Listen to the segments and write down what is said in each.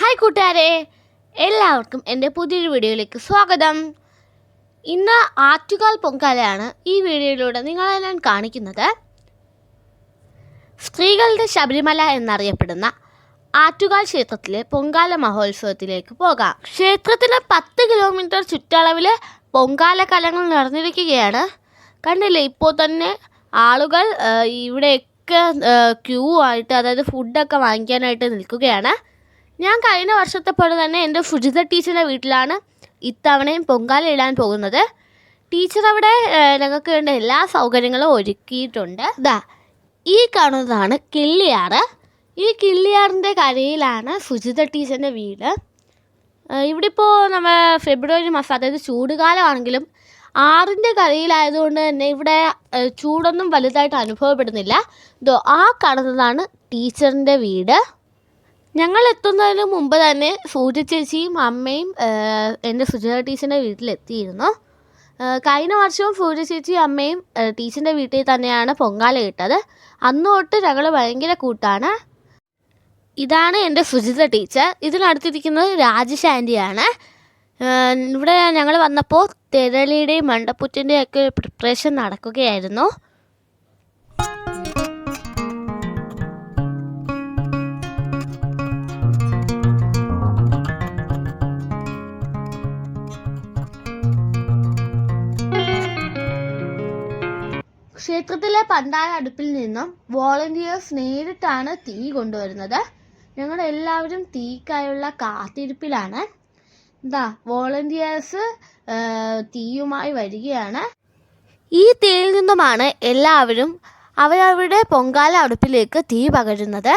Hi കൂട്ടുകാരെ. എല്ലാവർക്കും എന്റെ പുതിയൊരു വീഡിയോയിലേക്ക് സ്വാഗതം. ഇന്ന് ആറ്റുകാൽ പൊങ്കാലയാണ് ഈ വീഡിയോയിലൂടെ നിങ്ങളെ ഞാൻ കാണിക്കുന്നത്. സ്ത്രീകളുടെ ശബരിമല എന്നറിയപ്പെടുന്ന ആറ്റുകാൽ ക്ഷേത്രത്തിലെ പൊങ്കാല മഹോത്സവത്തിലേക്ക് പോകാം. ക്ഷേത്രത്തിന് പത്ത് കിലോമീറ്റർ ചുറ്റളവിൽ പൊങ്കാല കലങ്ങൾ നിറഞ്ഞിരിക്കുകയാണ്. കണ്ടില്ലേ ഇപ്പോൾ തന്നെ ആളുകൾ ഇവിടെയൊക്കെ ക്യൂ ആയിട്ട് അതായത് ഫുഡൊക്കെ വാങ്ങിക്കാനായിട്ട് നിൽക്കുകയാണ്. ഞാൻ കഴിഞ്ഞ വർഷത്തെ പോലെ തന്നെ എന്റെ ഫുജിത ടീച്ചറിന്റെ വീട്ടിലാണ് ഇത്തവണയും പൊങ്കാല ഇടാൻ പോകുന്നത്. ടീച്ചർ അവിടെ ഞങ്ങൾക്ക് വേണ്ട എല്ലാ സൗകര്യങ്ങളും ഒരുക്കിയിട്ടുണ്ട്. ദാ ഈ കാണുന്നതാണ് കിള്ളിയാറ്. ഈ കിള്ളിയാറിന്റെ കരയിലാണ് ഫുജിത ടീച്ചറിന്റെ വീട്. ഇവിടെ ഇപ്പോൾ നമ്മൾ ഫെബ്രുവരി മാസം അതായത് ചൂടുകാലമാണെങ്കിലും ആറിന്റെ കരയിലായതുകൊണ്ട് തന്നെ ഇവിടെ ചൂടൊന്നും വലുതായിട്ട് അനുഭവപ്പെടുന്നില്ല. ദോ ആ കാണുന്നതാണ് ടീച്ചറിന്റെ വീട്. ഞങ്ങൾ എത്തുന്നതിന് മുമ്പ് തന്നെ സൂര്യ ചേച്ചിയും അമ്മയും എന്റെ സുജന ടീച്ചറിന്റെ വീട്ടിലെത്തിയിരുന്നു. കഴിഞ്ഞ വർഷവും സൂര്യ ചേച്ചിയും അമ്മയും ടീച്ചറിന്റെ വീട്ടിൽ തന്നെയാണ് പൊങ്കാല ഇട്ടത്. അന്ന് തൊട്ട് ഞങ്ങൾ ഭയങ്കര കൂട്ടാണ്. ഇതാണ് എന്റെ സുജിത ടീച്ചർ. ഇതിനടുത്തിരിക്കുന്നത് രാജേഷ് ആന്റിയാണ്. ഇവിടെ ഞങ്ങൾ വന്നപ്പോൾ തിരളിയുടെയും മണ്ടപ്പുറ്റിന്റെയും ഒക്കെ പ്രിപ്പറേഷൻ നടക്കുകയായിരുന്നു. ക്ഷേത്രത്തിലെ പണ്ടായ അടുപ്പിൽ നിന്നും വോളണ്ടിയേഴ്സ് നേരിട്ടാണ് തീ കൊണ്ടുവരുന്നത്. ഞങ്ങൾ എല്ലാവരും തീക്കായുള്ള കാത്തിരിപ്പിലാണ്. എന്താ വോളണ്ടിയേഴ്സ് തീയുമായി വരികയാണ്. ഈ തീയിൽ നിന്നുമാണ് എല്ലാവരും അവരവരുടെ പൊങ്കാല അടുപ്പിലേക്ക് തീ പകരുന്നത്.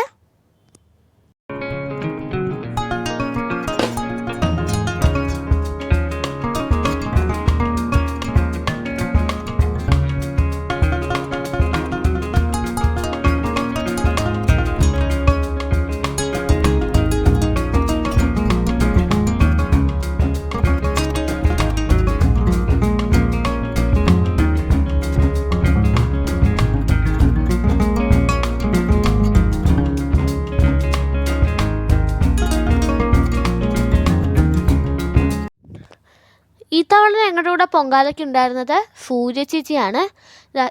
ഞങ്ങളുടെ കൂടെ പൊങ്കാലയ്ക്ക് ഉണ്ടായിരുന്നത് സൂര്യ ചേച്ചിയാണ്.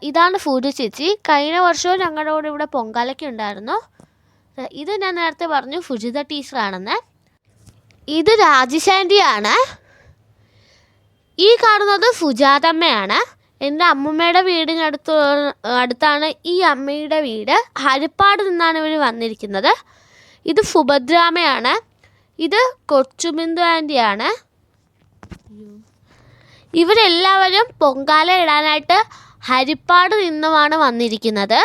ഇതാണ് സൂര്യ ചേച്ചി. കഴിഞ്ഞ വർഷവും ഞങ്ങളുടെ കൂടെ ഇവിടെ പൊങ്കാലയ്ക്ക് ഉണ്ടായിരുന്നു. ഇത് ഞാൻ നേരത്തെ പറഞ്ഞു സുജിത ടീച്ചറാണെന്ന്. ഇത് രാജശാന്തിയാണ്. ഈ കാണുന്നത് സുജാതമ്മയാണ്. എന്റെ അമ്മമ്മയുടെ വീടിനടുത്ത് അടുത്താണ് ഈ അമ്മയുടെ വീട്. ഹരിപ്പാട് നിന്നാണ് ഇവർ വന്നിരിക്കുന്നത്. ഇത് സുഭദ്രാമയാണ് ഇത് കൊച്ചുബിന്ദു ആന്റിയാണ്. ഇവരെല്ലാവരും പൊങ്കാല ഇടാനായിട്ട് ഹരിപ്പാട് നിന്നുമാണ് വന്നിരിക്കുന്നത്.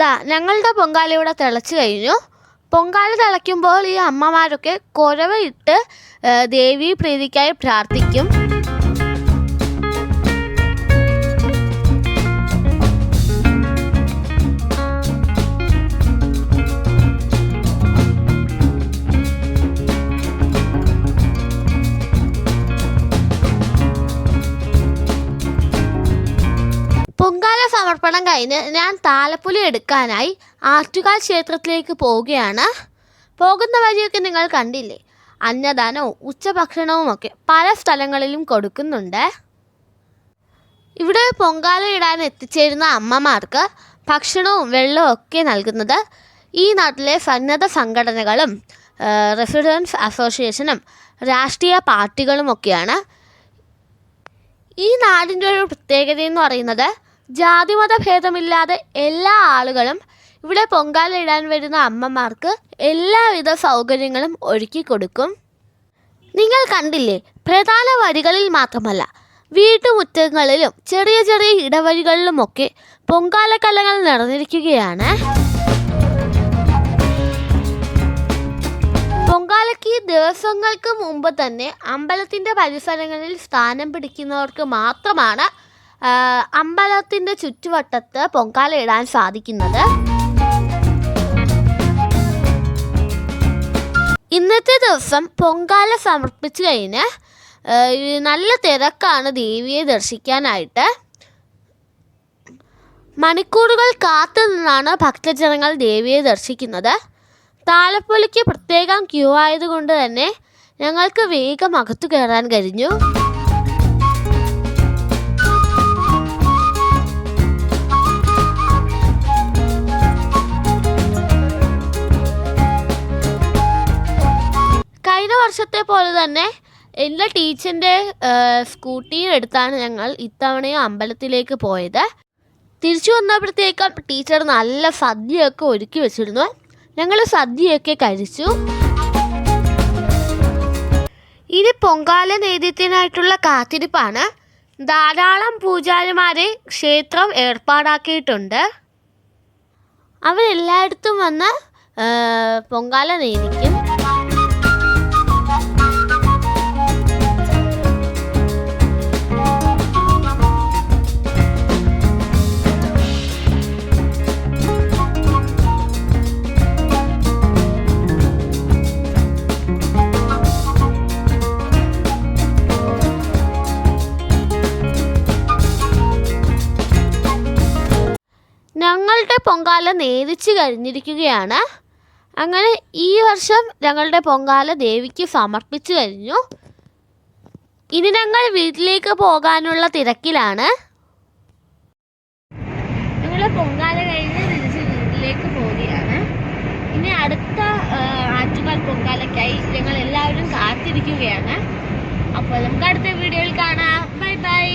ദാ ഞങ്ങളുടെ പൊങ്കാല ഇവിടെ തിളച്ച് കഴിഞ്ഞു. പൊങ്കാല തിളയ്ക്കുമ്പോൾ ഈ അമ്മമാരൊക്കെ കുരവയിട്ട് ഇട്ട് ദേവി പ്രീതിക്കായി പ്രാർത്ഥിക്കും. സമർപ്പണം കഴിഞ്ഞ് ഞാൻ താലപ്പൊലി എടുക്കാനായി ആറ്റുകാൽ ക്ഷേത്രത്തിലേക്ക് പോവുകയാണ്. പോകുന്ന വഴിയൊക്കെ നിങ്ങൾ കണ്ടില്ലേ? അന്നദാനവും ഉച്ചഭക്ഷണവും ഒക്കെ പല സ്ഥലങ്ങളിലും കൊടുക്കുന്നുണ്ട്. ഇവിടെ പൊങ്കാല ഇടാൻ എത്തിച്ചേരുന്ന അമ്മമാർക്ക് ഭക്ഷണവും വെള്ളവും ഒക്കെ നൽകുന്നത് ഈ നാട്ടിലെ സന്നദ്ധ സംഘടനകളും റെസിഡൻസ് അസോസിയേഷനും രാഷ്ട്രീയ പാർട്ടികളും ഒക്കെയാണ് ഈ നാടിന്റെ ഒരു പ്രത്യേകത എന്ന് പറയുന്നത് ജാതിമത ഭേദമില്ലാതെ എല്ലാ ആളുകളും ഇവിടെ പൊങ്കാല ഇടാൻ വരുന്ന അമ്മമാർക്ക് എല്ലാവിധ സൗകര്യങ്ങളും ഒരുക്കി കൊടുക്കും. നിങ്ങൾ കണ്ടില്ലേ പ്രധാന വഴികളിൽ മാത്രമല്ല വീട്ടുമുറ്റങ്ങളിലും ചെറിയ ചെറിയ ഇടവഴികളിലുമൊക്കെ പൊങ്കാലക്കലങ്ങൾ നിറഞ്ഞിരിക്കുകയാണ്. പൊങ്കാലയ്ക്ക് ദിവസങ്ങൾക്ക് മുമ്പ് തന്നെ അമ്പലത്തിന്റെ പരിസരങ്ങളിൽ സ്ഥാനം പിടിക്കുന്നവർക്ക് മാത്രമാണ് അമ്പലത്തിന്റെ ചുറ്റുവട്ടത്ത് പൊങ്കാല ഇടാൻ സാധിക്കുന്നത്. ഇന്നത്തെ ദിവസം പൊങ്കാല സമർപ്പിച്ചു കഴിഞ്ഞ് നല്ല തിരക്കാണ് ദേവിയെ ദർശിക്കാനായിട്ട്. മണിക്കൂറുകൾ കാത്തു നിന്നാണ് ഭക്തജനങ്ങൾ ദേവിയെ ദർശിക്കുന്നത്. താലപ്പൊലിക്ക് പ്രത്യേകം ക്യൂ ആയതുകൊണ്ട് തന്നെ ഞങ്ങൾക്ക് വേഗം അകത്തു കയറാൻ കഴിഞ്ഞ. തന്നെ എന്റെ ടീച്ചറിന്റെ സ്കൂട്ടിയും എടുത്താണ് ഞങ്ങൾ ഇത്തവണയും അമ്പലത്തിലേക്ക് പോയത്. തിരിച്ചു വന്നപ്പോഴത്തേക്കും ടീച്ചർ നല്ല സദ്യയൊക്കെ ഒരുക്കി വെച്ചിരുന്നു. ഞങ്ങൾ സദ്യയൊക്കെ കഴിച്ചു. ഇനി പൊങ്കാല നേദ്യത്തിനായിട്ടുള്ള കാത്തിരിപ്പാണ്. ധാരാളം പൂജാരിമാരെ ക്ഷേത്രം ഏർപ്പാടാക്കിയിട്ടുണ്ട്. അവരെല്ലായിടത്തും വന്ന് പൊങ്കാല നേദിക്കും ഞങ്ങളുടെ പൊങ്കാല നേദിച്ചു കഴിഞ്ഞിരിക്കുകയാണ്. അങ്ങനെ ഈ വർഷം ഞങ്ങളുടെ പൊങ്കാല ദേവിക്ക് സമർപ്പിച്ചു കഴിഞ്ഞു. ഇനി ഞങ്ങൾ വീട്ടിലേക്ക് പോകാനുള്ള തിരക്കിലാണ്. ഞങ്ങൾ പൊങ്കാല കഴിഞ്ഞ് തിരിച്ച് വീട്ടിലേക്ക് പോവുകയാണ്. ഇനി അടുത്ത ആറ്റുകാൽ പൊങ്കാലയ്ക്കായി ഞങ്ങൾ എല്ലാവരും കാത്തിരിക്കുകയാണ്. അപ്പോൾ നമുക്ക് അടുത്ത വീഡിയോയിൽ കാണാം. Bye bye.